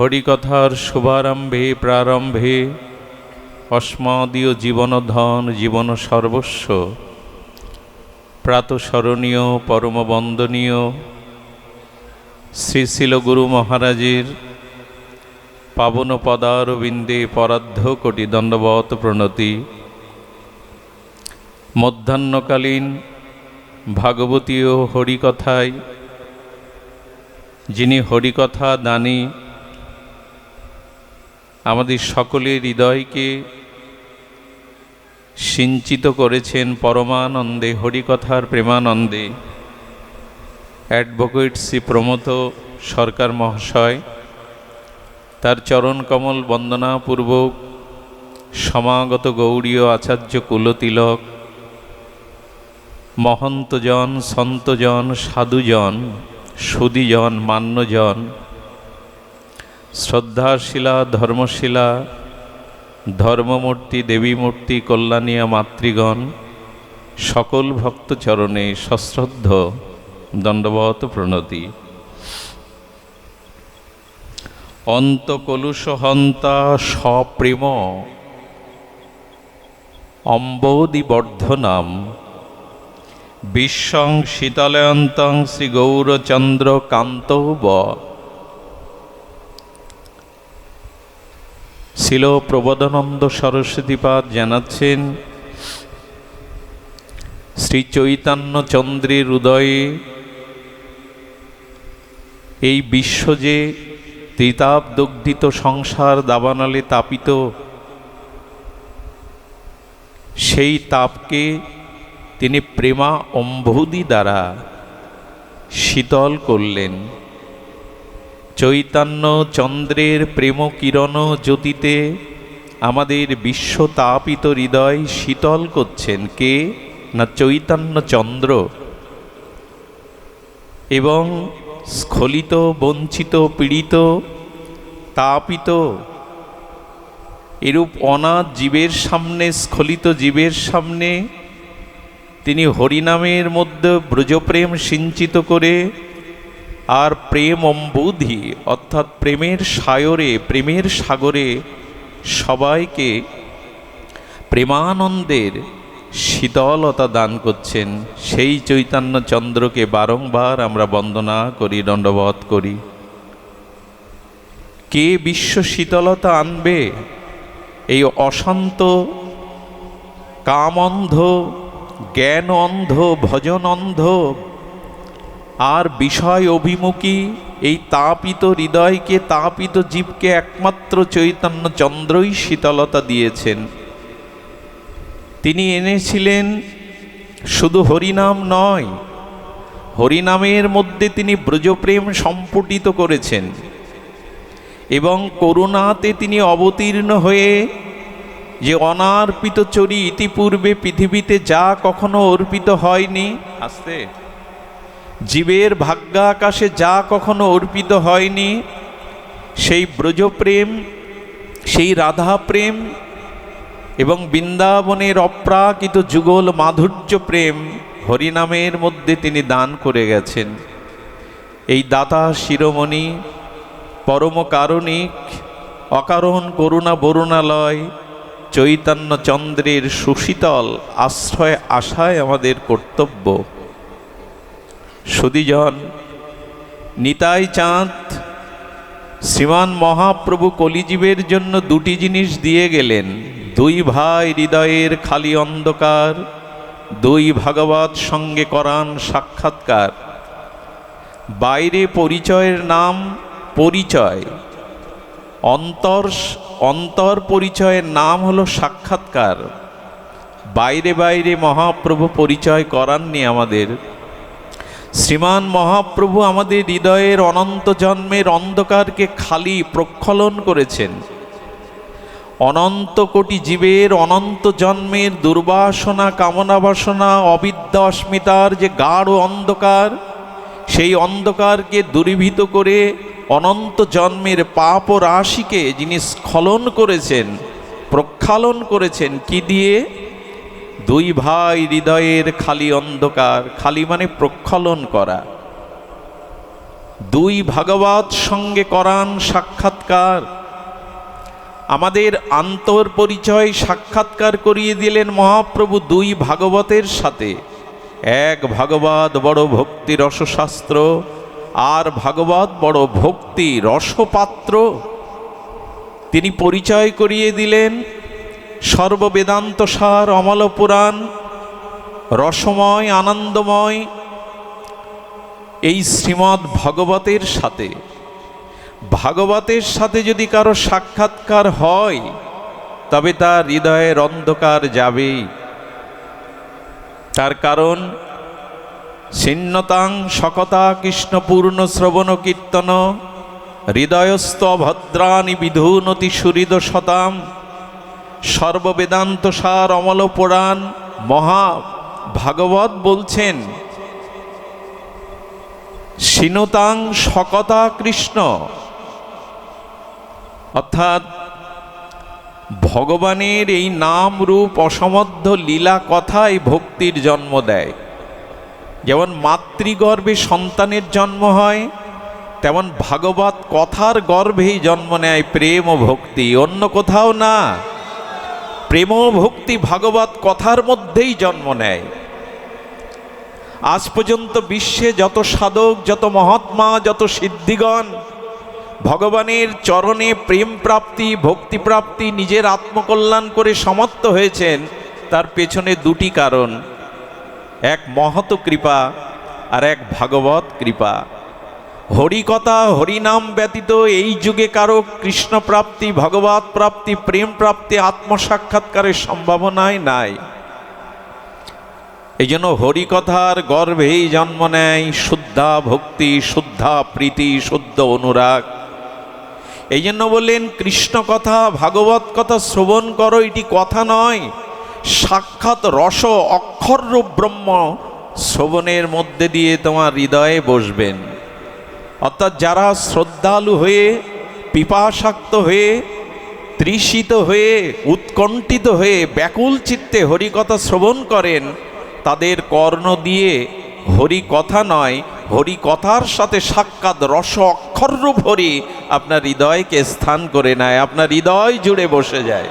হরিকথার শুভারম্ভে, প্রারম্ভে অস্মদীয় জীবনধন, জীবন সর্বস্ব। প্রাতঃস্মরণীয় পরমবন্দনীয় শ্রী শিল গুরু মহারাজের পাবন পদারবিন্দে পরাধ্য কোটি দণ্ডবত প্রণতি। মধ্যাহ্নকালীন ভাগবতীয় হরিকথায় যিনি হরিকথা দানী আমাদের সকলের হৃদয়কে সিঞ্চিত করেছেন পরমানন্দে, হরিকথার প্রেমানন্দে। অ্যাডভোকেট শ্রী প্রমথ সরকার মহাশয়, তার চরণ কমল বন্দনাপূর্বক সমাগত গৌড়ীয় আচার্য কুলতিলক, মহন্তজন, সন্তজন, সাধুজন সুদীজন মান্যজন শ্রদ্ধাশিলা, ধর্মশিলা, ধর্মমূর্তি, দেবীমূর্তি, কল্যাণিয়া মাতৃগণ, সকল ভক্তচরণে সশ্রদ্ধ দণ্ডবত প্রণতি। অন্তকলুষহন্তা সপ্রেম অম্বোদিবর্ধনাম। বিশ্বং শীতলয়ন্তং শ্রী গৌরচন্দ্র কান্তব ছিল প্রবোধানন্দ সরস্বতীপাদ জানাচ্ছেন, শ্রী চৈতন্য চন্দ্রের উদয়ে এই বিশ্ব যে ত্রিতাপ দগ্ধিত সংসার দাবানালে তাপিত, সেই তাপকে তিনি প্রেমা অম্বুদি দ্বারা শীতল করলেন। চৈতন্য চন্দ্রের প্রেম কিরণ জ্যোতিতে আমাদের বিশ্ব তাপিত হৃদয় শীতল করছেন কে? না চৈতন্য চন্দ্র? এবং স্খলিত, বঞ্চিত, পীড়িত, তাপিত, এরূপ অনাথ জীবের সামনে, স্খলিত জীবের সামনে, তিনি হরিনামের মধ্যে ব্রজপ্রেম সিঞ্চিত করে আর প্রেম অম্বুধি অর্থাৎ প্রেমের সায়রে, প্রেমের সাগরে সবাইকে প্রেমানন্দের শীতলতা দান করছেন। সেই চৈতন্য চন্দ্রকে বারংবার আমরা বন্দনা করি দণ্ডবধ করি। কে বিশ্ব শীতলতা আনবে? এই অশান্ত, কামন্ধ জ্ঞান অন্ধ ভজন অন্ধ আর বিষয় অভিমুখী এই তাপিত হৃদয়কে তাপিত জীবকে একমাত্র চৈতন্য চন্দ্রই শীতলতা দিয়েছেন। তিনি এনেছিলেন শুধু হরিনাম নয়, হরিনামের মধ্যে তিনি ব্রজপ্রেম সম্পুটিত করেছেন এবং করুণাতে তিনি অবতীর্ণ হয়ে যে অনার্পিত চরি ইতিপূর্বে পৃথিবীতে যা কখনো অর্পিত হয়নি আসতে জীবের ভাগ্যাকাশে যা কখনো অর্পিত হয়নি, সেই ব্রজপ্রেম, সেই রাধা প্রেম এবং বৃন্দাবনের অপ্রাকৃত যুগল মাধুর্য প্রেম হরিনামের মধ্যে তিনি দান করে গেছেন। এই দাতা শিরোমণি, পরম কারণিক, অকারণ করুণা বরুণালয়, চৈতন্য চন্দ্রের সুশীতল আশ্রয় আশায় আমাদের কর্তব্য। সুদীজন, নিতাই চাঁদ, শ্রীমান মহাপ্রভু কলিজীবের জন্য দুটি জিনিস দিয়ে গেলেন। দুই ভাই হৃদয়ের খালি অন্ধকার, দুই ভাগবত সঙ্গে করান সাক্ষাৎকার। বাইরে পরিচয়ের নাম পরিচয়। অন্তর অন্তর পরিচয়ের নাম হলো সাক্ষাৎকার। বাইরে বাইরে মহাপ্রভু পরিচয় করাননি আমাদের। শ্রীমান মহাপ্রভু আমাদের হৃদয়ের অনন্ত জন্মের অন্ধকারকে খালি প্রক্ষলন করেছেন। অনন্ত কোটি জীবের অনন্ত জন্মের দুর্বাসনা, কামনা বাসনা অবিদ্যা অস্মিতার যে গাঢ় অন্ধকার, সেই অন্ধকারকে দূরীভূত করে অনন্ত জন্মের পাপ রাশিকে যিনি স্খলন করেছেন, প্রক্ষালন করেছেন, কি দিয়ে? দুই ভাই হৃদয়ের খালি অন্ধকার, খালি মানে প্রক্ষালন করা। দুই ভাগবত সঙ্গে করান সাক্ষাৎকার। আমাদের আন্তর পরিচয় সাক্ষাৎকার করিয়ে দিলেন মহাপ্রভু দুই ভাগবতের সাথে। এক ভাগবত বড় ভক্তি রসশাস্ত্র, আর ভাগবত বড় ভক্তি রসপাত্র। তিনি পরিচয় করিয়ে দিলেন সর্ববেদান্ত সার অমল পুরাণ, রসময়, আনন্দময়, এই শ্রীমদ্ ভগবতের সাথে। ভাগবতের সাথে যদি কারও সাক্ষাৎকার হয়, তবে তার হৃদয়ের অন্ধকার যাবেই। তার কারণ, ছিন্নতাং সকতা কৃষ্ণপূর্ণ শ্রবণ কীর্তন, হৃদয়স্থ ভদ্রাণী বিধুনতি সুহৃদ শতাম সর্ববেদান্ত সার অমল পুরাণ মহা ভাগবত বলছেন সিনতাং সকতা কৃষ্ণ। অর্থাৎ ভগবানের এই নাম রূপ অসমদ্ধ লীলা কথাই ভক্তির জন্ম দেয়। যেমন মাতৃগর্ভে সন্তানের জন্ম হয়, তেমন ভাগবত কথার গর্ভেই জন্ম নেয় প্রেম ও ভক্তি। অন্য কোথাও না। প্রেম ভক্তি ভাগবত কথার মধ্যেই জন্ম নেয়। আজ পর্যন্ত বিশ্বে যত সাধক, যত মহাত্মা, যত সিদ্ধিগণ, ভগবানের চরণে প্রেম প্রাপ্তি, ভক্তি প্রাপ্তি, নিজের আত্মকল্যাণ করে সমাপ্ত হয়েছেন, তার পেছনে দুটি কারণ। এক মহত কৃপা আর এক ভাগবত কৃপা। হরিকথা হরিনাম ব্যতীত এই যুগে কারও কৃষ্ণ প্রাপ্তি ভগবত প্রাপ্তি, প্রেম প্রাপ্তি, আত্মসাক্ষাৎকারের সম্ভাবনাই নাই। এই জন্য হরিকথার গর্ভেই জন্ম নেয় শুদ্ধা ভক্তি, শুদ্ধা প্রীতি, শুদ্ধ অনুরাগ। এই জন্য বললেন কৃষ্ণ কথা ভাগবত কথা শ্রবণ করো, এটি কথা নয়। সাক্ষাৎ রস অক্ষর ব্রহ্ম শ্রবণের মধ্যে দিয়ে তোমার হৃদয়ে বসবেন। অর্থাৎ যারা শ্রদ্ধালু হয়ে, পিপাসাক্ত হয়ে, তৃষিত হয়ে, উৎকণ্ঠিত হয়ে, ব্যাকুল চিত্তে হরিকথা শ্রবণ করেন, তাদের কর্ণ দিয়ে হরি কথা নয় হরি কথার সাথে সাক্ষাৎ রস অক্ষররূপ হরি আপনার হৃদয়কে স্থান করে নেয়, আপনার হৃদয় জুড়ে বসে যায়।